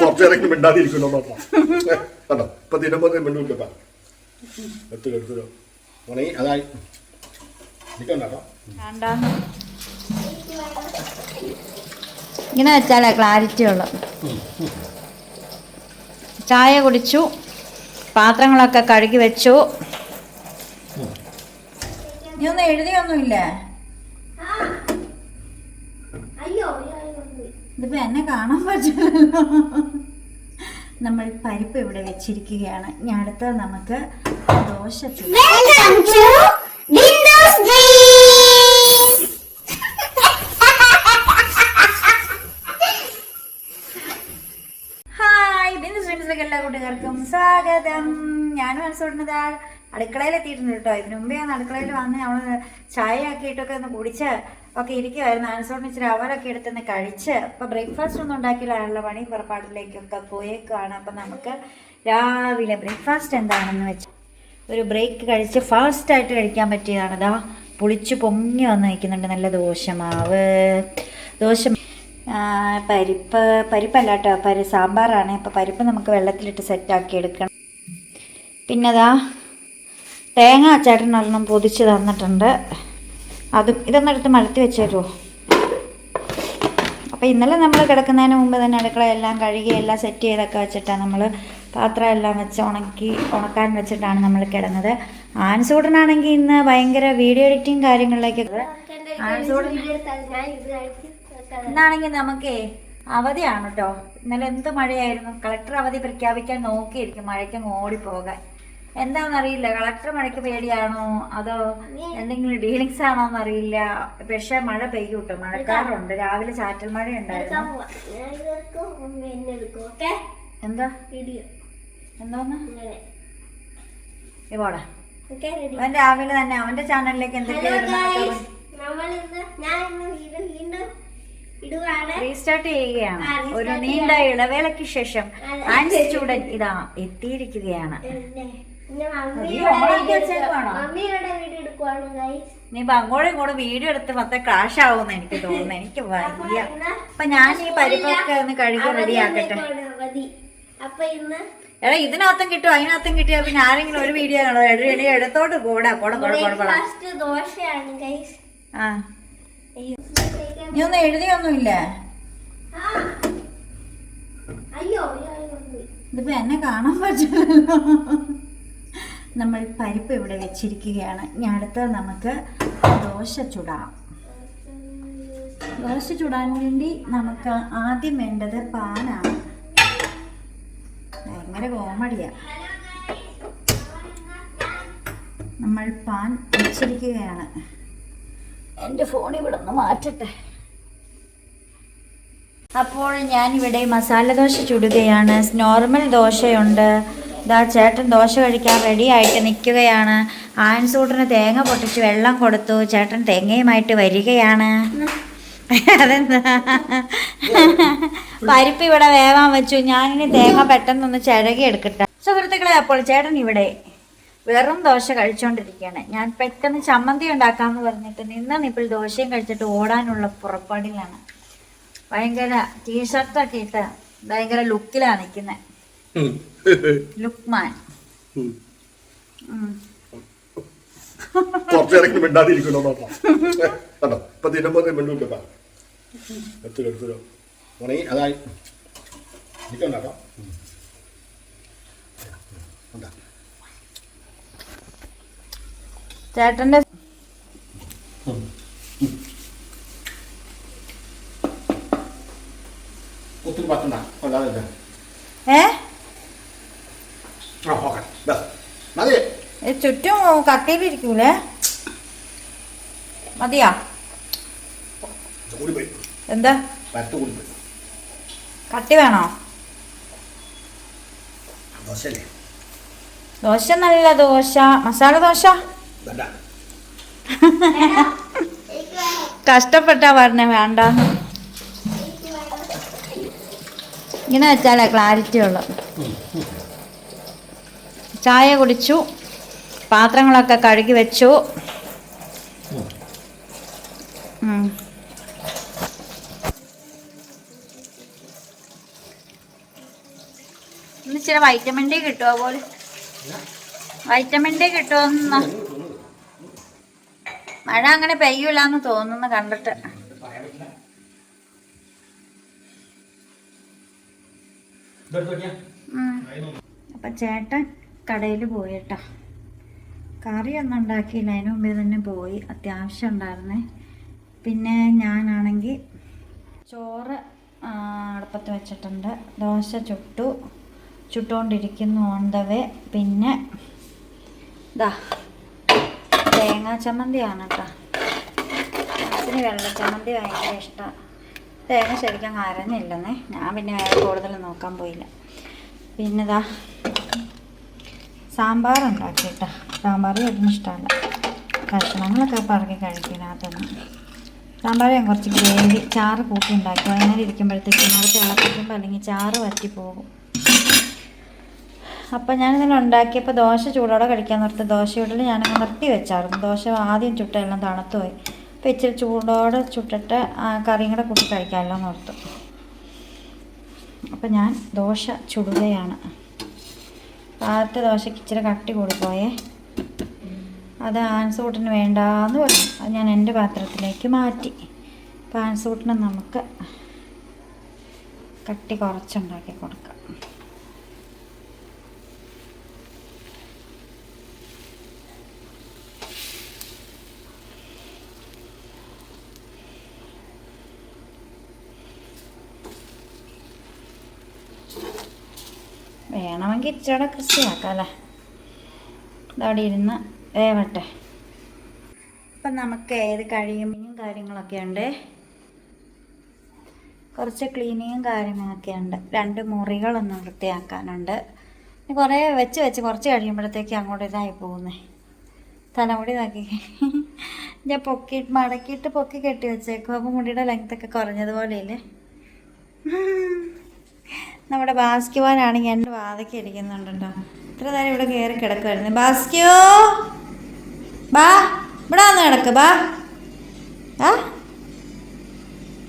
കുറച്ചേരെങ്കിലും മിണ്ടാതിരിക്കുന്നു നോക്കാം. കണ്ടോ? ഇപ്പൊ തിരുമ്പോ മിണ്ടൂട്ടോ എടുത്തു എടുത്തോ ഉണങ്ങി അതായി. നിൽക്കണ്ട ഇങ്ങനെ വെച്ചാലേ ക്ലാരിറ്റി ഉള്ളു. ചായ കുടിച്ചു. പാത്രങ്ങളൊക്കെ കഴുകി വെച്ചു. നീ ഒന്നും എഴുതിയൊന്നുമില്ലേ? അയ്യോ ഇതിപ്പോ എന്നെ കാണാൻ പറ്റില്ലല്ലോ. നമ്മൾ പരിപ്പ് ഇവിടെ വെച്ചിരിക്കുകയാണ്. ഞാൻ അടുത്ത നമുക്ക് ദോശ ഹായ് ബിന്ദു ഫ്രണ്ട്സിലേക്ക് എല്ലാ കൂട്ടുകാർക്കും സ്വാഗതം. ഞാൻ മനസ്സോടുന്നത് അടുക്കളയിൽ എത്തിയിട്ടുണ്ട് കേട്ടോ. ഇതിനു മുമ്പേ ഞാൻ അടുക്കളയിൽ വന്ന് നമ്മൾ ചായ ആക്കിയിട്ടൊക്കെ ഒന്ന് കുടിച്ച് ഒക്കെ ഇരിക്കുമായിരുന്നു ആൻസോൺ ഇച്ചിരി അവരൊക്കെ എടുത്തുനിന്ന് കഴിച്ച് അപ്പോൾ ബ്രേക്ക്ഫാസ്റ്റ് ഒന്നും ഉണ്ടാക്കിയില്ലാണല്ലോ പണി പുറപ്പാടിലേക്കൊക്കെ പോയേക്കാണ് അപ്പം നമുക്ക് രാവിലെ ബ്രേക്ക്ഫാസ്റ്റ് എന്താണെന്ന് വെച്ചാൽ ഒരു ബ്രേക്ക് കഴിച്ച് ഫാസ്റ്റായിട്ട് കഴിക്കാൻ പറ്റിയതാണ്. ഇതാ പുളിച്ച് പൊങ്ങി വന്ന് നിൽക്കുന്നുണ്ട്. നല്ല ദോശമാവ് ദോശ പരിപ്പ് പരിപ്പല്ല കേട്ടോ പരി സാമ്പാറാണ്. അപ്പോൾ പരിപ്പ് നമുക്ക് വെള്ളത്തിലിട്ട് സെറ്റാക്കി എടുക്കണം. പിന്നെ അതാ തേങ്ങ ചേട്ടൻ ഒരെണ്ണം പൊതിച്ച് തന്നിട്ടുണ്ട്. അതും ഇതൊന്നും എടുത്ത് മലത്തി വെച്ചേരുമോ അപ്പോൾ ഇന്നലെ നമ്മൾ കിടക്കുന്നതിന് മുമ്പ് തന്നെ അടുക്കള എല്ലാം കഴുകി എല്ലാം സെറ്റ് ചെയ്തൊക്കെ വെച്ചിട്ടാണ് നമ്മൾ പാത്രം എല്ലാം വെച്ച് ഉണക്കി ഉണക്കാൻ വെച്ചിട്ടാണ് നമ്മൾ കിടന്നത്. ആൻസൂടനാണെങ്കിൽ ഇന്ന് ഭയങ്കര വീഡിയോ എഡിറ്റിംഗ് കാര്യങ്ങളിലേക്ക് ഇന്നാണെങ്കിൽ നമുക്കേ അവധിയാണ് കേട്ടോ ഇന്നലെ എന്ത് മഴയായിരുന്നു? കളക്ടർ അവധി പ്രഖ്യാപിക്കാൻ നോക്കിയിരിക്കും. മഴയ്ക്ക് ഓടി ഓടിപ്പോകാൻ. എന്താണെന്നറിയില്ല. കളക്ടർ മഴയ്ക്ക് പേടിയാണോ? അതോ എന്തെങ്കിലും ഡീലിങ്സ് ആണോ എന്നറിയില്ല പക്ഷെ മഴ പെയ്യും കേട്ടോ. മഴക്കാറുണ്ട്. രാവിലെ ചാറ്റൽ മഴ ഉണ്ടായിരുന്നു എന്താ? എന്തോന്ന്? ഇവോടാ അവൻ രാവിലെ തന്നെ അവന്റെ ചാനലിലേക്ക് ഹലോ എന്തൊക്കെയാ ഗൈസ് നമ്മൾ ഞാൻ ഇന്ന് വീഡിയോ വീണ്ടും ഇടുവാണ്. റീസ്റ്റാർട്ട് ചെയ്യുകയാണ്. ഒരു നീണ്ട ഇളവേളയ്ക്ക് ശേഷം. ആൻഡ് സ്റ്റുഡന്റ് ഇതാ എത്തിയിരിക്കുകയാണ്. നീ അങ്ങോട്ടും ഇങ്ങോട്ട് വീഡിയോ എടുത്ത് മൊത്തം ക്രാഷ് ആവുമെന്ന് എനിക്ക് തോന്നുന്നു. എനിക്ക് വലിയ അപ്പൊ ഞാൻ ഈ പരിപ്പൊക്കെ ഒന്ന് കഴുകി റെഡിയാക്കട്ടെ എടാ ഇതിനകത്തും കിട്ടും അതിനകത്തും കിട്ടിയാ പിന്നെ ആരെങ്കിലും ഒരു വീഡിയോ കാണോ. എടി എടുത്തോട്ട് പോടാ. പോടാ പോടാ പോടാ പോടാ. ആ. നീ ഒന്നും എഴുതിയൊന്നുമില്ലേ. ഇതിപ്പോ എന്നെ കാണാൻ പറ്റില്ലല്ലോ. നമ്മൾ പരിപ്പ് ഇവിടെ വെച്ചിരിക്കുകയാണ്. ഇനി അടുത്തത് നമുക്ക് ദോശ ചുടാം. ദോശ ചുടാൻ വേണ്ടി നമുക്ക് ആദ്യം വേണ്ടത് പാനാണ്. ഭയങ്കര കോമഡിയാണ് നമ്മൾ പാൻ വെച്ചിരിക്കുകയാണ്. എന്റെ ഫോൺ ഇവിടെ ഒന്ന് മാറ്റട്ടെ. അപ്പോൾ ഞാനിവിടെ മസാല ദോശ ചുടുകയാണ്. നോർമൽ ദോശയുണ്ട്. ഇതാ ചേട്ടൻ ദോശ കഴിക്കാൻ റെഡി ആയിട്ട് നിൽക്കുകയാണ്. ആൻസൂട്ടിന് തേങ്ങ പൊട്ടിച്ച് വെള്ളം കൊടുത്തു. ചേട്ടൻ തേങ്ങയുമായിട്ട് വരികയാണ്. അതെന്താ? പരിപ്പ് ഇവിടെ വേവാൻ വെച്ചു. ഞാനിനി തേങ്ങ പെട്ടെന്നൊന്ന് ചിഴകി എടുക്കട്ടെ. സുഹൃത്തുക്കളെ അപ്പോൾ ചേട്ടൻ ഇവിടെ വെറും ദോശ കഴിച്ചുകൊണ്ടിരിക്കുകയാണ് ഞാൻ പെട്ടെന്ന് ചമ്മന്തി ഉണ്ടാക്കാമെന്ന് പറഞ്ഞിട്ട് നിന്ന് നിപ്പിൾ ദോശയും കഴിച്ചിട്ട് ഓടാനുള്ള പുറപ്പാടിലാണ്. ഭയങ്കര ടീഷർട്ടൊക്കെ ഇട്ട് ഭയങ്കര ലുക്കിലാണ് നിൽക്കുന്നത് ലുക്ക് മാൻ കുറച്ചേരെങ്കിലും മിണ്ടാതിരിക്കുന്നു നോക്കാം. കണ്ടോ? ഇപ്പൊ തിരുമ്പോ മിണ്ടൂട്ടോ എടുത്തു എടുത്തോ ഉണങ്ങി അതായി. നിൽക്കണ്ടോ ചേട്ടന്റെ ഒത്തിരി പത്തണ്ട അല്ലാതെ ഏ? ആ ഓക്കെ ബസ് മതി. ചുറ്റും കത്തിയിലിരിക്കൂലേ മതിയാ. എന്താ? കട്ടി വേണോ? ദോശ നല്ല ദോശ. മസാല ദോശ? കഷ്ടപ്പെട്ടാ പറഞ്ഞ വേണ്ട. ഇങ്ങനെ വെച്ചാലേ ക്ലാരിറ്റി ഉള്ളു. ചായ കുടിച്ചു പാത്രങ്ങളൊക്കെ കഴുകി വെച്ചു. ഇച്ചിരി വൈറ്റമിൻ ഡി കിട്ടുമോ പോലെ? വൈറ്റമിൻ ഡി കിട്ടുമെന്ന് മഴ അങ്ങനെ പെയ്യൂല എന്ന് തോന്നുന്നു കണ്ടിട്ട്. അപ്പൊ ചേട്ടൻ കടയിൽ പോയിട്ടാ. കറിയൊന്നും ഉണ്ടാക്കിയില്ല അതിന് മുമ്പേ തന്നെ പോയി. അത്യാവശ്യം ഉണ്ടായിരുന്നേ. പിന്നെ ഞാനാണെങ്കിൽ ചോറ് അടുപ്പത്ത് വെച്ചിട്ടുണ്ട്. ദോശ ചുട്ടു. ചുട്ടുകൊണ്ടിരിക്കുന്നു ഓൺ വേ. പിന്നെ ഇതാ തേങ്ങാ ചമ്മന്തിയാണ് കേട്ടോ അച്ഛന് വെള്ള ചമ്മന്തി ഭയങ്കര ഇഷ്ടമാണ് തേങ്ങ ശരിക്കും അരഞ്ഞില്ലെന്നേ. ഞാൻ പിന്നെ വേറെ കൂടുതൽ നോക്കാൻ പോയില്ല. പിന്നെ ഇതാ സാമ്പാർ ഉണ്ടാക്കി കേട്ടോ സാമ്പാർ ചേട്ടന് ഇഷ്ടമല്ല കഷ്ണങ്ങളൊക്കെ പറക്കി കഴിക്കുന്നതിനകത്തൊന്നും സാമ്പാർ ഞാൻ കുറച്ച് ഗ്രേവി ചാറ് കൂട്ടി ഉണ്ടാക്കി അങ്ങനെ ഇരിക്കുമ്പോഴത്തേക്കും അത് തിളപ്പിക്കുമ്പോൾ അല്ലെങ്കിൽ ചാറ് വറ്റി പോകും. അപ്പം ഞാനിതിൽ ഉണ്ടാക്കിയപ്പോൾ ദോശ ചൂടോടെ കഴിക്കാൻ നിർത്തി. ദോശ ചൂടിൽ ഞാനങ്ങ് നിർത്തി വെച്ചായിരുന്നു. ദോശ ആദ്യം ചുട്ടെല്ലാം തണുത്തു പോയി. അപ്പോൾ ഇച്ചിരി ചൂടോടെ ചുട്ടിട്ട് കറിയും കൂടെ കൂട്ടി കഴിക്കാമല്ലോ എന്ന് ഓർത്തു. അപ്പം ഞാൻ ദോശ ചുടുകയാണ്. ആദ്യത്തെ ദോശയ്ക്ക് ഇച്ചിരി കട്ടി കൂടിപ്പോയേ അത് ആൻസൂട്ടിന് വേണ്ടാന്ന് പറഞ്ഞു. അത് ഞാൻ എന്റെ പാത്രത്തിലേക്ക് മാറ്റി. അപ്പോൾ ആൻസൂട്ടിന് നമുക്ക് കട്ടി കുറച്ചുണ്ടാക്കി കൊടുക്കാം. വേണമെങ്കിൽ ഇച്ചിരി ക്രിസ്പിയാക്കാം അല്ലേ ഇതവിടെ ഇരുന്ന് വേവട്ടെ. അപ്പം നമുക്ക് ഏത് കഴിയുമ്പോഴും കാര്യങ്ങളൊക്കെ ഉണ്ട്. കുറച്ച് ക്ലീനിങ്ങും കാര്യങ്ങളൊക്കെ ഉണ്ട്. രണ്ട് മുറികളൊന്നും വൃത്തിയാക്കാനുണ്ട്. കുറേ വെച്ച് വെച്ച് കുറച്ച് കഴിയുമ്പോഴത്തേക്ക് അങ്ങോട്ട് ഇതായി പോകുന്നേ. തലമുടി നോക്കി. ഞാൻ പൊക്കി മടക്കിയിട്ട് പൊക്കി കെട്ടി വെച്ചേക്കും. അപ്പോൾ മുടിയുടെ ലെങ്ത്തൊക്കെ കുറഞ്ഞതുപോലെ ഇല്ലേ നമ്മുടെ ബാസ്ക്യുവാനാണെങ്കിൽ എന്റെ വാതൊക്കെ ഇരിക്കുന്നുണ്ടോ ഇത്ര നേരം ഇവിടെ കയറി കിടക്കുമായിരുന്നു ബാസ്ക്യോ! ബാ ഇവിടെ വന്ന് കിടക്ക് ബാ. ആ?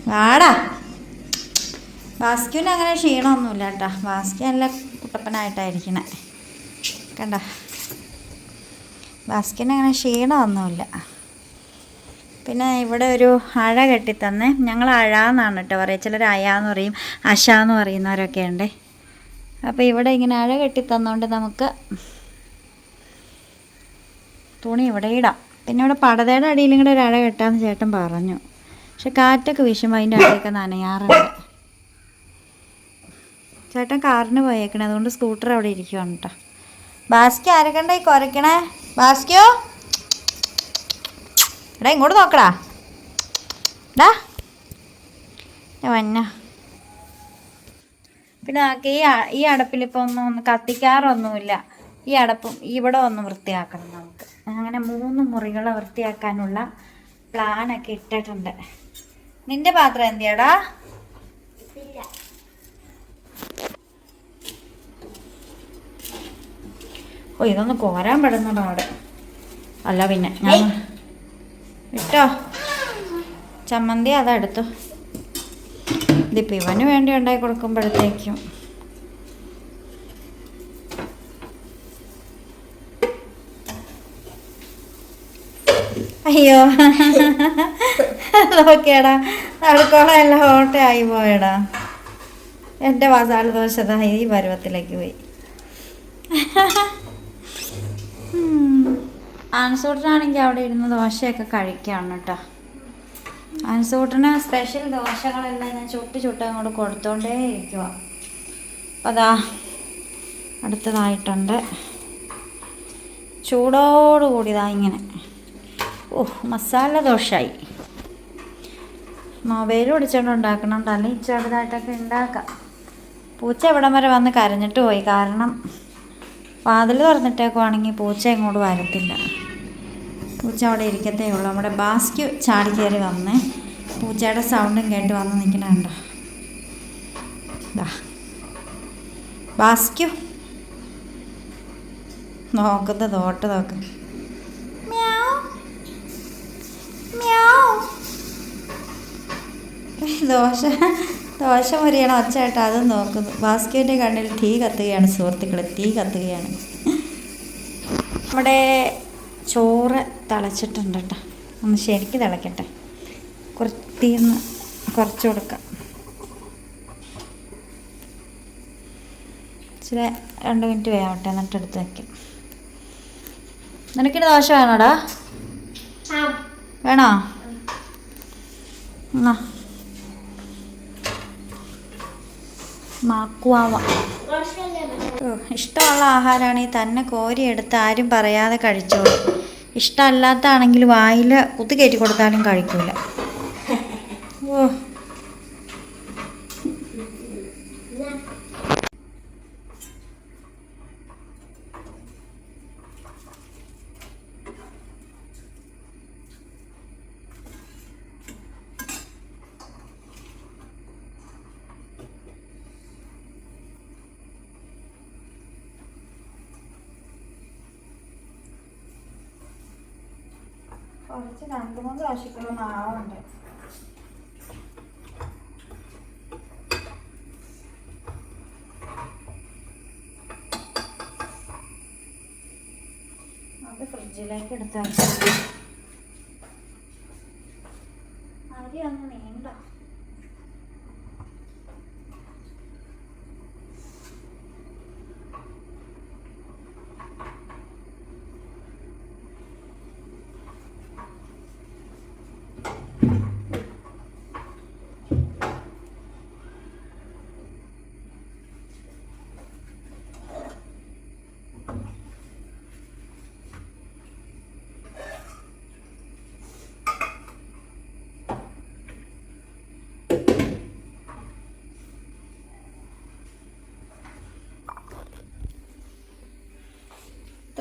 വാടാ. ബാസ്ക്യുവിന് അങ്ങനെ ക്ഷീണമൊന്നുമില്ല കേട്ടോ. ബാസ്ക്യു നല്ല കുട്ടപ്പനായിട്ടായിരിക്കണേ. കണ്ട? ബാസ്ക്യന് അങ്ങനെ ക്ഷീണമൊന്നുമില്ല. പിന്നെ ഇവിടെ ഒരു അഴ കെട്ടിത്തന്ന്. ഞങ്ങൾ അഴ എന്നാണ് കേട്ടോ പറയുക ചിലർ അയ എന്ന് പറയും അശ എന്ന് പറയുന്നവരൊക്കെ ഉണ്ട്. അപ്പോൾ ഇവിടെ ഇങ്ങനെ അഴ കെട്ടിത്തന്നുകൊണ്ട് നമുക്ക് തുണി ഇവിടെ ഇടാം. പിന്നെ ഇവിടെ പടതയുടെ അടിയിലും കൂടെ ഒരു അഴ കെട്ടാന്ന് ചേട്ടൻ പറഞ്ഞു. പക്ഷെ കാറ്റൊക്കെ വീശുമ്പോൾ അതിന്റെ അടിയൊക്കെ നനയാറുണ്ട്. ചേട്ടൻ കാറിന് പോയേക്കണേ. അതുകൊണ്ട് സ്കൂട്ടർ അവിടെ ഇരിക്കുവാണ് കേട്ടോ. ബാസ്കി ആരൊക്കെ ഈ കുറയ്ക്കണേ ബാസ്കിയോ? എടാ ഇങ്ങോട്ട് നോക്കടാ. ഡാ വന്ന. പിന്നെ ആകെ ഈ ഈ അടപ്പിലിപ്പോൾ ഒന്നും ഒന്ന് കത്തിക്കാറൊന്നുമില്ല. ഈ അടപ്പും ഇവിടെ ഒന്ന് വൃത്തിയാക്കണം നമുക്ക്. അങ്ങനെ മൂന്ന് മുറികളെ വൃത്തിയാക്കാനുള്ള പ്ലാനൊക്കെ ഇട്ടിട്ടുണ്ട്. നിന്റെ പാത്രം എന്തിയാടാ? ഓ ഇതൊന്ന് കോരാൻ പെടുന്നുണ്ടോ അവിടെ. അല്ല പിന്നെ ഞാൻ ഇട്ടോ. ചമ്മന്തി അതെടുത്തു. ഇതിപ്പോൾ ഇവന് വേണ്ടി ഉണ്ടാക്കി കൊടുക്കുമ്പോഴത്തേക്കും. അയ്യോ. ഓക്കേടാ അടുക്കള എല്ലാം ഓട്ടയായി പോയടാ. എന്റെ മസാല ദോശ ഈ പരുവത്തിലേക്ക് പോയി. ആൻസൂട്ടനാണെങ്കിൽ അവിടെ ഇരുന്ന് ദോശയൊക്കെ കഴിക്കുകയാണ് കേട്ടോ. ആൻസൂട്ടന് സ്പെഷ്യൽ ദോശകളെല്ലാം ഞാൻ ചുട്ട് ചുട്ട് അങ്ങോട്ട് കൊടുത്തോണ്ടേ ഇരിക്കുക അതാ അടുത്തതായിട്ടുണ്ട്. ചൂടോടുകൂടി ഇതാ ഇങ്ങനെ. ഓ മസാല ദോശയായി. മൊബൈൽ പിടിച്ചോണ്ട് ഉണ്ടാക്കണം അല്ലെങ്കിൽ ചെറുതായിട്ടൊക്കെ ഉണ്ടാക്കാം. പൂച്ച എവിടം വരെ വന്ന് കരഞ്ഞിട്ട് പോയി കാരണം വാതിൽ തുറന്നിട്ടേക്കുവാണെങ്കിൽ പൂച്ച ഇങ്ങോട്ട് വരത്തില്ല. പൂച്ച അവിടെ ഇരിക്കത്തേ ഉള്ളൂ. നമ്മുടെ ബാസ്ക് ചാടി കയറി വന്നേ. പൂച്ചയുടെ സൗണ്ടും കേട്ട് വന്ന് നിൽക്കണുണ്ടോ ബാസ്ക്യു നോക്കുന്ന തോട്ട് നോക്ക്. ദോശ. ദോശ മുറിയണം ഒച്ചയായിട്ട് അതും നോക്കുന്നു. ബാസ്ക്യുവിന്റെ കണ്ണിൽ തീ കത്തുകയാണ് സുഹൃത്തുക്കളെ. തീ കത്തുകയാണ്. നമ്മുടെ ചോറ് തിളച്ചിട്ടുണ്ട് കേട്ടോ. ഒന്ന് ശരിക്ക് തിളക്കട്ടെ. കുറത്തിന്ന് കുറച്ച് കൊടുക്കാം. ഇച്ചിരി രണ്ട് മിനിറ്റ് വേവട്ടെ എന്നിട്ട് എടുത്ത് വയ്ക്കാം നിനക്കിന് ദോശ വേണോടാ? വേണോ? എന്നാ. മാക്കുവാവ ഇഷ്ടമുള്ള ആഹാരമാണെങ്കിൽ തന്നെ കോരിയെടുത്ത് ആരും പറയാതെ കഴിച്ചോളൂ. ഇഷ്ടമല്ലാത്താണെങ്കിൽ വായിൽ കുത്തി കയറ്റി കൊടുത്താലും കഴിക്കില്ല ഓ. കുറച്ച് രണ്ട് മൂന്ന് പ്രാവശ്യക്കുള്ള മാവുണ്ട്. അത് ഫ്രിഡ്ജിലേക്ക് എടുത്ത് വെക്കാം അരി ഒന്ന് നീണ്ട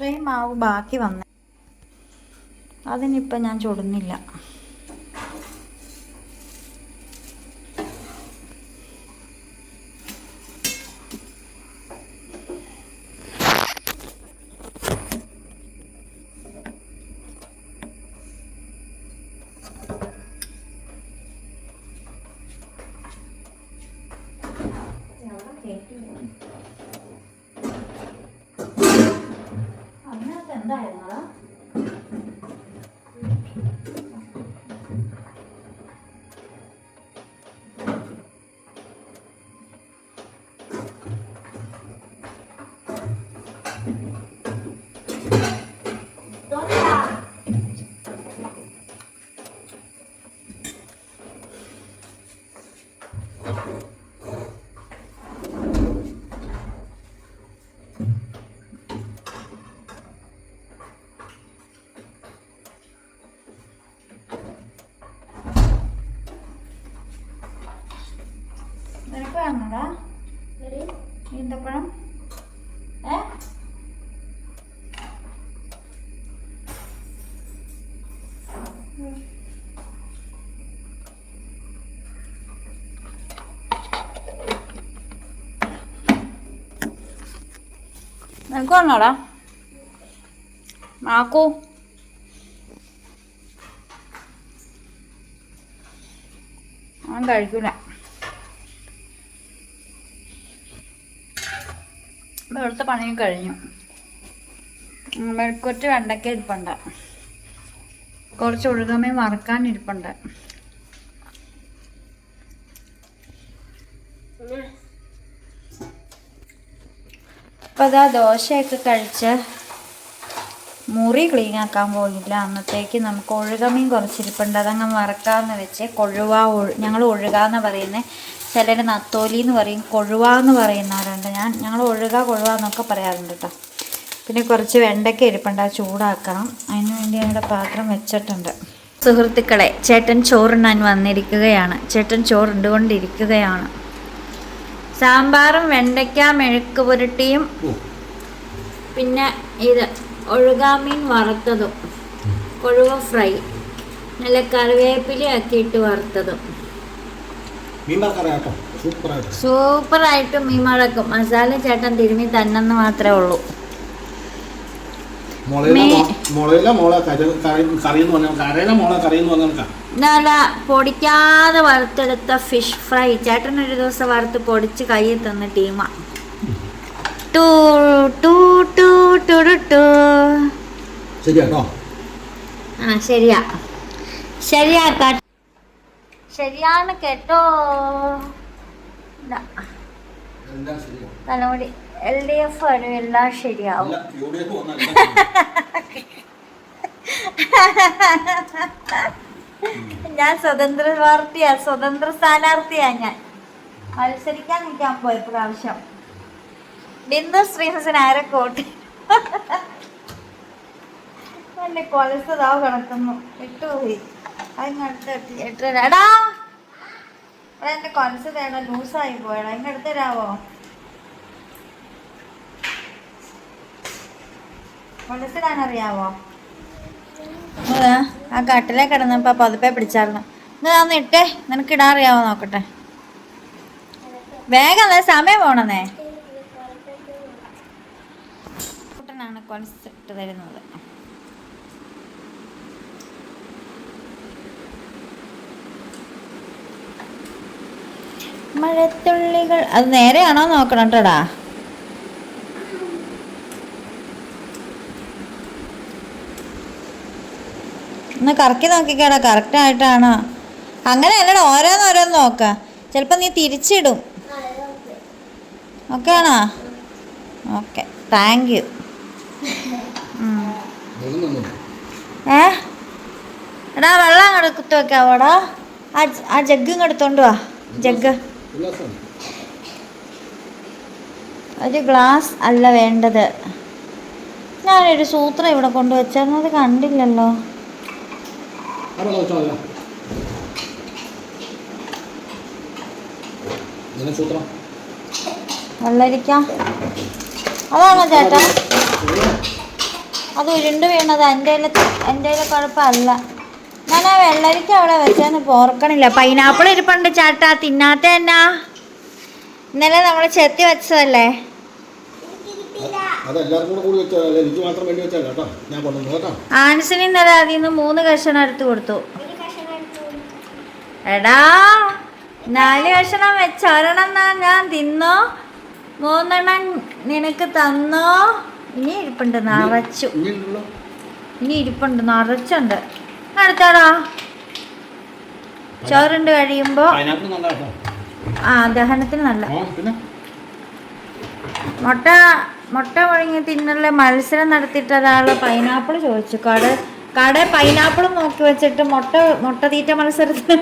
ഇത്രയും മാവ് ബാക്കി വന്നേ. അതിനിപ്പം ഞാൻ ചുടുന്നില്ല അതിനകത്ത് എന്തായിരുന്നടാ ദോശ നിനക്ക് വേണോടാ ഒരു ഈന്തപ്പഴം ഏ നിനക്ക് വേണോടാ മാക്കൂ അവൻ കഴിക്കൂല ഇവിടുത്തെ പണിയും കഴിഞ്ഞു. മെഴുക്കുറ്റ് വെണ്ടയ്ക്ക ഇരിപ്പുണ്ട്. കുറച്ച് ഒഴുകമേ വറുക്കാൻ ഇരിപ്പുണ്ട്. അപ്പൊ അതാ ദോശയൊക്കെ കഴിച്ച് മുറി ക്ലീൻ ആക്കാൻ പോയില്ല. അന്നത്തേക്ക് നമുക്ക് ഒഴുകമീൻ കുറച്ചിരിപ്പുണ്ട്. അതങ്ങ് മറക്കാമെന്ന് വെച്ച് കൊഴുവ ഒഴു ഞങ്ങൾ ഒഴുകാന്ന് പറയുന്നത് ചിലർ നത്തോലി എന്ന് പറയും കൊഴുവ എന്ന് പറയുന്നവരുണ്ട്. ഞാൻ ഞങ്ങൾ ഒഴുക കൊഴുവ എന്നൊക്കെ പറയാറുണ്ട് കേട്ടോ പിന്നെ കുറച്ച് വെണ്ടയ്ക്ക ഇരിപ്പുണ്ട്. അത് ചൂടാക്കണം. അതിന് വേണ്ടി ഞങ്ങളുടെ പാത്രം വെച്ചിട്ടുണ്ട്. സുഹൃത്തുക്കളെ ചേട്ടൻ ചോറുണ്ണാൻ വന്നിരിക്കുകയാണ്. ചേട്ടൻ ചോറുണ്ടുകൊണ്ടിരിക്കുകയാണ്. സാമ്പാറും വെണ്ടയ്ക്ക മെഴുക്ക് പുരട്ടിയും പിന്നെ ഇത് ഒഴുകാമീൻ വറുത്തതും. കൊഴുവ ഫ്രൈ. നല്ല കറിവേപ്പില ആക്കിയിട്ട് വറുത്തതും. സൂപ്പറായിട്ട്. മീൻ മടക്കും മസാല ചേട്ടൻ തിരുമ്മി തന്നെന്ന് മാത്രമേ ഉള്ളൂ. നല്ല പൊടിക്കാതെ വറുത്തെടുത്ത ഫിഷ് ഫ്രൈ. ചേട്ടൻ ഒരു ദിവസം വറുത്ത് പൊടിച്ച് കയ്യിൽ തന്ന ടീമാ. ടൂ ടൂ ടൂ ടു ടു ടു. ശരി കേട്ടോ ആ ശരിയാ. ശരിയാ കാ- ശരിയാണ് കേട്ടോ. തലമുടി. എൽ ഡി എഫ് ആണ് എല്ലാം ശരിയാവും. ഞാൻ സ്വതന്ത്ര പാർട്ടിയാ സ്വതന്ത്ര സ്ഥാനാർത്ഥിയാ ഞാൻ. മത്സരിക്കാൻ നിൽക്കാൻ പോയ പ്രാവശ്യം ബിന്ദു ശ്രീഹസൻ ആരെ കോട്ട്? എന്റെ കൊലസതാവ് കിടക്കുന്നു. ഇട്ടുപോയി അതിനടുത്ത് എന്റെ കൊലസ് തേടാ ലൂസായി പോയടാ. ഇങ്ങടുത്ത് തരാവോ? കൊലസിടാനറിയാവോ ആ കട്ടിലേ കിടന്നപ്പോ പതുപ്പെ പിടിച്ചായിരുന്നു ഇന്ന് അന്ന് ഇട്ടേ. നിനക്ക് ഇടാൻ അറിയാവോ നോക്കട്ടെ. വേഗം സമയം പോണെന്നേ. കൊലസിട്ട് തരുന്നത്. മഴത്തുള്ളികൾ അത് നേരെയാണോ നോക്കണം കേട്ടോടാ ഒന്ന് കറക്കി നോക്കിക്കേടാ കറക്റ്റ് ആയിട്ടാണോ. അങ്ങനെ അല്ലടാ ഓരോന്നോരോന്ന് നോക്ക. ചിലപ്പോൾ നീ തിരിച്ചിടും. ഓക്കെ. ആണോ ഓക്കെ താങ്ക് യു. ഏ? എടാ വെള്ളം അങ്ങോട്ട് കുത്തി വെക്കാവോടാ ആ ആ ജഗ് ഇങ്ങ് എടുത്തോണ്ട് വാ. ജഗ്. ഒരു ഗ്ലാസ് അല്ല വേണ്ടത്. ഞാനൊരു സൂത്രം ഇവിടെ കൊണ്ടുവച്ചായിരുന്നു അത് കണ്ടില്ലല്ലോ. വെള്ളരിക്ക. അതാണോ ചേട്ടാ? അത് ഉരുണ്ട് വീണത്. എന്റെ എന്റെ കുഴപ്പമല്ല. ഞാൻ ആ വെള്ളരിക്ക അവിടെ വെച്ചാന്ന് പോർക്കണില്ല പൈനാപ്പിൾ ഇരിപ്പുണ്ട് ചാട്ടാ. തിന്നാത്ത എന്നാ? ഇന്നലെ നമ്മൾ ചെത്തി വെച്ചതല്ലേ? ആൻസിന് ഇന്നലെ അതിൽ നിന്ന് മൂന്ന് കഷണം എടുത്തു കൊടുത്തു. എടാ നാല് കഷണം വെച്ച് ഞാൻ- ഞാൻ തിന്നോ? മൂന്നെണ്ണം നിനക്ക് തന്നോ? ഇനി ഇരിപ്പുണ്ട് നിറച്ചു. ഇനി ഇരിപ്പുണ്ട്? നിറച്ചുണ്ട്. അടുത്താടാ ചോറുണ്ട് കഴിയുമ്പോ ആ ദഹനത്തിന് നല്ല. മുട്ട മുട്ട മുഴങ്ങി തിന്നലെ മത്സരം നടത്തിയിട്ട് ഒരാൾ പൈനാപ്പിൾ ചോദിച്ചു. കട കട പൈനാപ്പിൾ നോക്കി വെച്ചിട്ട് മുട്ട മുട്ട തീറ്റ മത്സരത്തിൽ.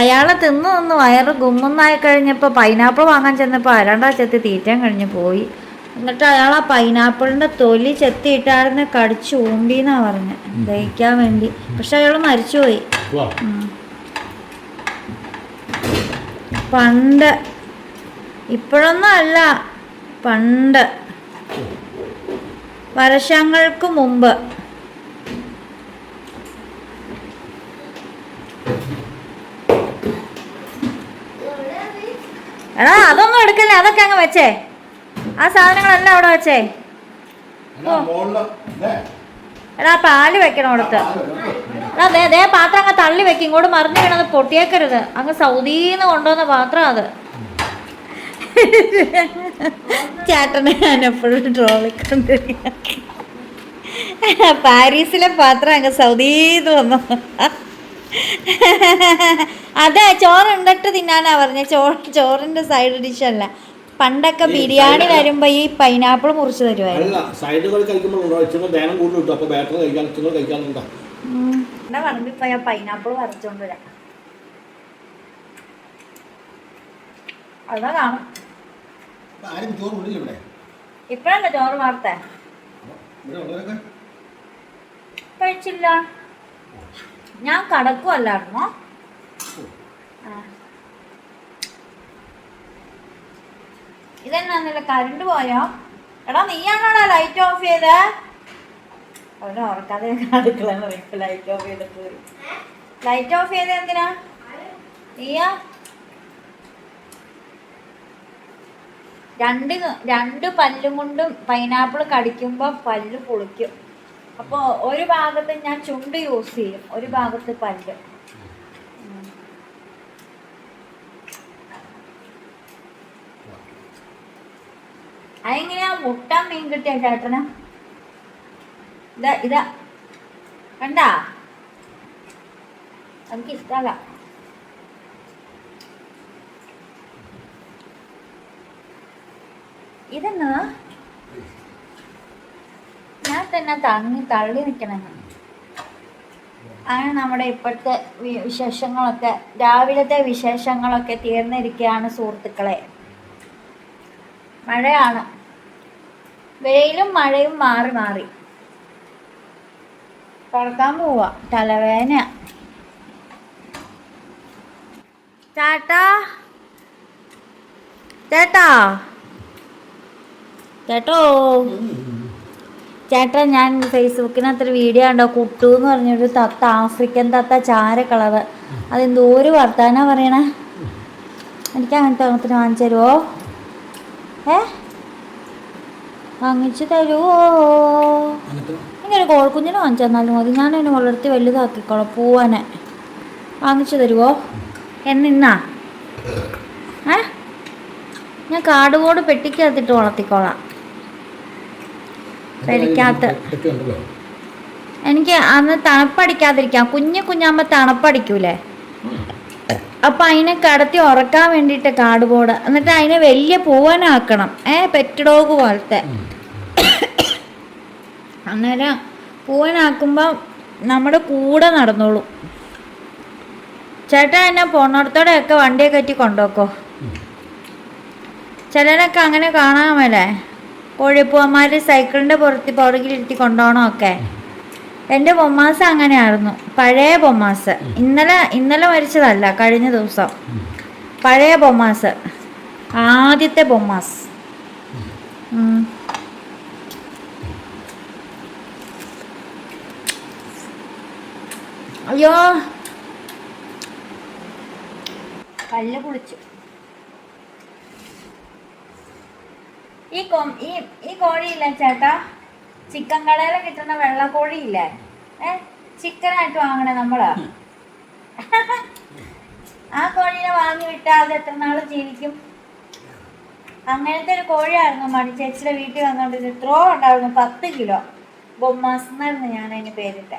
അയാളെ തിന്നു നിന്ന് വയറ് ഗുമ്മുന്നായി കഴിഞ്ഞപ്പോൾ പൈനാപ്പിൾ വാങ്ങാൻ ചെന്നപ്പോൾ അരണ്ടാ ചെത്തി തീറ്റാൻ കഴിഞ്ഞ് പോയി. എന്നിട്ട് അയാൾ ആ പൈനാപ്പിളിന്റെ തൊലി ചെത്തിയിട്ടായിരുന്നു കടിച്ച് ഊമ്പിന്നാ പറഞ്ഞത് ദഹിക്കാൻ വേണ്ടി. പക്ഷെ അയാൾ മരിച്ചുപോയി. പണ്ട്. ഇപ്പോഴൊന്നും അല്ല. പണ്ട്. വർഷങ്ങൾക്ക് മുമ്പ്. എടാ അതൊന്നും എടുക്കല്ലേ? അതൊക്കെ അങ്ങ് വെച്ചേ. ആ സാധനങ്ങളെല്ലാം അവിടെ വെച്ചേ. എടാ പാൽ വെക്കണം അവിടുത്തെ. എടാ ദേ ദേ പാത്രം അങ്ങ് തള്ളി വെക്കും. ഇങ്ങോട്ട് മറിഞ്ഞു വീണത് പൊട്ടിയേക്കരുത്. അങ്ങ് സൗദീന്ന് കൊണ്ടുവന്ന പാത്രം അത്. ചേട്ടനെ ഞാൻ എപ്പോഴും ട്രോളിക്കൊണ്ട് പാരീസിലെ പാത്രം അങ്ങ് സൗദീന്ന് വന്നു. അതെ ചോറ് ഉണ്ടിട്ട് തിന്നാനാ പറഞ്ഞ. ചോറ് ചോറിന്റെ സൈഡ് ഡിഷ് അല്ല. പണ്ടൊക്കെ ബിരിയാണി വരുമ്പോ ഈ പൈനാപ്പിൾ മുറിച്ച് തരുമായിരുന്നു അല്ല സൈഡുകൾ കഴിക്കുമ്പോഴുണ്ടോ ഇച്ചിരി ദേനം കൂടുതൽ കിട്ടും അപ്പോൾ ബാറ്റർ കഴിക്കാൻ ഇച്ചിരി കഴിക്കാനുണ്ടോ എന്റെ പറമ്പിൽ പോയി ആ പൈനാപ്പിൾ വരച്ചോണ്ട് വരാം. അതാ കാണും. ആരും ചോറ് ഇവിടെ. ഇപ്പഴല്ലേ ചോറ് വാർത്തേ? ഇവിടെ ഉള്ളവരൊക്കെ? കഴിച്ചില്ല. ഞാൻ കടക്കുമല്ലായിരുന്നോ ആ. ഇതെന്നാന്നല്ല കരണ്ട് പോയോ? എടാ നീയാണോടാ ലൈറ്റ് ഓഫ് ചെയ്തേ? അവനെ ഉറക്കാതെ ലൈറ്റ് ഓഫ് ചെയ്തിട്ട് ലൈറ്റ് ഓഫ് ചെയ്ത് എന്തിനാ? നീയാ? രണ്ട് രണ്ട് പല്ലും കൊണ്ടും പൈനാപ്പിൾ കടിക്കുമ്പോൾ പല്ല് പൊളിക്കും. അപ്പോൾ ഒരു ഭാഗത്ത് ഞാൻ ചുണ്ട് യൂസ് ചെയ്യും ഒരു ഭാഗത്ത് പല്ല്. അതെങ്ങനെയാ മുട്ട മീൻ കിട്ടിയ ചേട്ടന്? ഇതാ ഇതാ. കണ്ട? എനിക്ക് ഇഷ്ടമല്ല ഇതെന്നാ? ഞാൻ തന്നെ തങ്ങി തള്ളി നിൽക്കണം അങ്ങനെ നമ്മുടെ ഇപ്പോഴത്തെ വിശേഷങ്ങളൊക്കെ. രാവിലത്തെ വിശേഷങ്ങളൊക്കെ തീർന്നിരിക്കുകയാണ് സുഹൃത്തുക്കളെ. മഴയാണ്. വെയിലും മഴയും മാറി മാറി. കിടക്കാൻ പോവാ. തലവേന ചേട്ടാ. ചേട്ടാ. ചേട്ടോ. ചേട്ടാ ഞാൻ ഫേസ്ബുക്കിനകത്ത് ഒരു വീഡിയോ ഉണ്ടോ കുട്ടു എന്ന് പറഞ്ഞൊരു തത്ത ആഫ്രിക്കൻ തത്ത ചാര കളറ്. അതെന്തോ ഒരു വർത്താനാ പറയണേ? എനിക്ക് അങ്ങനത്തെ അങ്ങനത്തെ വാങ്ങിച്ചു തരുമോ ഏ? വാങ്ങിച്ചു തരുമോ ഇങ്ങനെ കോഴിക്കുഞ്ഞിനെ വാങ്ങിച്ചു തന്നാലും മതി. ഞാൻ അതിനെ വളർത്തി വലുതാക്കിക്കോളാം പൂവാനെ. വാങ്ങിച്ചു തരുമോ എന്നിന്നാ? ഏ? ഞാൻ കാടുകോട് പെട്ടിക്കകത്തിട്ട് വളർത്തിക്കോളാം. പെരയ്ക്കകത്ത് ഉണ്ടല്ലോ എനിക്ക് അന്ന് തണുപ്പടിക്കാതിരിക്കാം. കുഞ്ഞു കുഞ്ഞാകുമ്പോൾ തണുപ്പടിക്കൂലേ? അപ്പൊ അതിനെ കടത്തി ഉറക്കാൻ വേണ്ടിയിട്ട് കാർഡ്ബോർഡ് എന്നിട്ട് അതിനെ വലിയ പൂവനാക്കണം. ഏ പെറ്റ് ഡോഗ് പോലത്തെ. അന്നേരം പൂവനാക്കുമ്പോൾ നമ്മുടെ കൂടെ നടന്നോളും. ചേട്ടാ എന്നെ പോണോടത്തോടെയൊക്കെ വണ്ടിയെ കയറ്റി കൊണ്ടുപോക്കോ? ചിലരൊക്കെ അങ്ങനെ കാണാൻ മേലേ. കോഴിപ്പൂവന്മാർ സൈക്കിളിന്റെ പുറത്ത് പുറകിലിരുത്തി കൊണ്ടുപോകണമൊക്കെ. എന്റെ ബൊമ്മാസ് അങ്ങനെയായിരുന്നു. പഴയ ബൊമ്മാസ് ഇന്നലെ ഇന്നലെ മരിച്ചതല്ല കഴിഞ്ഞ ദിവസം. പഴയ ബൊമ്മാസ് ആദ്യത്തെ ബൊമ്മാസ്. അയ്യോ. കല്ല് കുളിച്ചു. ഈ കൊ ഈ കോഴിയില്ലേ ചേട്ടാ? ചിക്കൻ കടയിൽ കിട്ടുന്ന വെള്ളക്കോഴി ഇല്ലേ ഏ? ചിക്കനായിട്ട് വാങ്ങണേ നമ്മൾ? ആ കോഴിനെ വാങ്ങി വിട്ടാൽ അത് എത്ര നാൾ ജീവിക്കും? അങ്ങനത്തെ ഒരു കോഴിയായിരുന്നു മണി ചേച്ചിയുടെ വീട്ടിൽ വന്നോണ്ട് ഇത് ഇത്രയോ ഉണ്ടായിരുന്നു പത്ത് കിലോ. ബൊമ്മാസ് എന്നായിരുന്നു ഞാൻ അതിന് പേരിട്ടെ.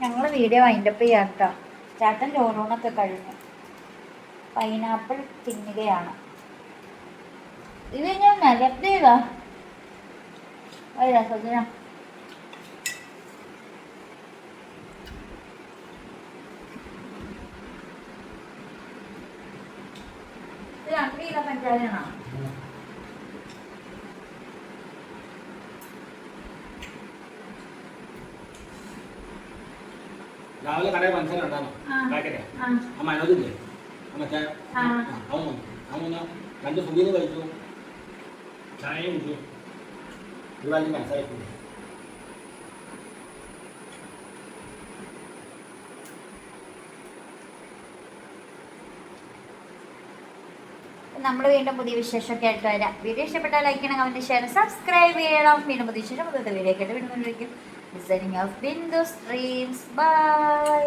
ഞങ്ങൾ വീഡിയോ വൈൻഡപ്പ് ചെയ്യാം കേട്ടോ. ചേട്ടൻ ചോറൂണൊക്കെ കഴിഞ്ഞു. പൈനാപ്പിൾ തിന്നുകയാണ്. ഇത് ഞാൻ നിലത്തിയതാ ഒരു രസത്തിന് രണ്ട് കിലോ പഞ്ചായത്താണോ രാവിലെ കടയിൽ മനസ്സിലാ ഉണ്ടാകും ആ. പാക്കറ്റ് ആ. മനോജില്ലേ മറ്റേ ആ. അവൻ വന്നു അവൻ വന്ന് രണ്ട് സുഖീന്ന് കഴിച്ചു. ചായയും കുടിച്ചു. ഇവിടെ മനസ്സിലാക്കി നമ്മൾ വീണ്ടും പുതിയ വിശേഷമൊക്കെ ആയിട്ട് വരാം. വീഡിയോ ഇഷ്ടപ്പെട്ടാൽ ലൈക്ക് ചെയ്യണം കമന്റ് ചെയ്യണം സബ്സ്ക്രൈബ് ചെയ്യണം. വീണ്ടും പുതിയ വിശേഷം പുതിയ വീഡിയോ കേട്ട് വീണ്ടും designing of Bindu streams bye